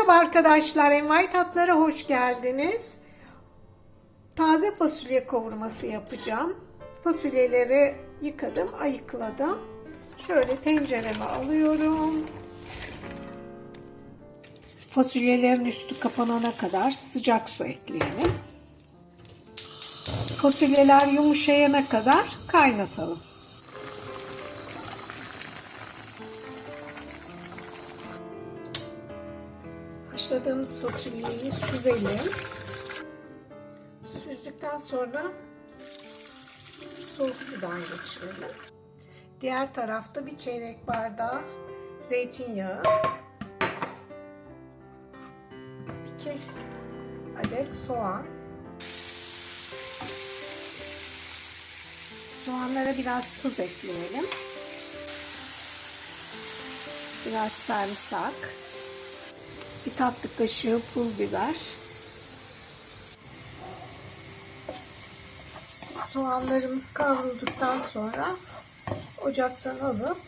Merhaba arkadaşlar, Envai Tatlara hoş geldiniz. Taze fasulye kavurması yapacağım. Fasulyeleri yıkadım, ayıkladım. Şöyle tencereme alıyorum. Fasulyelerin üstü kapanana kadar sıcak su ekleyelim. Fasulyeler yumuşayana kadar kaynatalım. Haşladığımız fasulyeyi süzelim. Süzdükten sonra soğuk sudan geçirelim. Diğer tarafta bir çeyrek bardağı zeytinyağı. 2 adet soğan. Soğanlara biraz tuz ekleyelim. Biraz sarımsak bir tatlı kaşığı pul biber. Soğanlarımız kavrulduktan sonra ocaktan alıp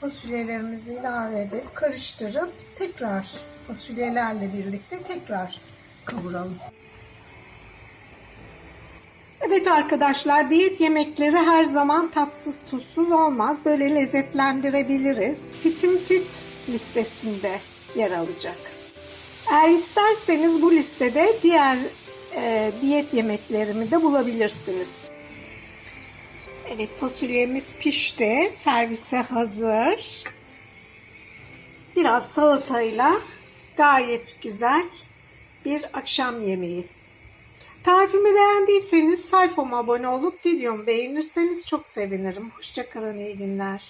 fasulyelerimizi ilave edip karıştırıp tekrar fasulyelerle birlikte tekrar kavuralım. Evet arkadaşlar diyet yemekleri her zaman tatsız tuzsuz olmaz. Böyle lezzetlendirebiliriz. Fitim Fit listesinde yer alacak. Eğer isterseniz bu listede diğer e, diyet yemeklerimi de bulabilirsiniz. Evet fasulyemiz pişti. Servise hazır. Biraz salatayla gayet güzel bir akşam yemeği. Tarifimi beğendiyseniz sayfama abone olup videomu beğenirseniz çok sevinirim. Hoşçakalın, iyi günler.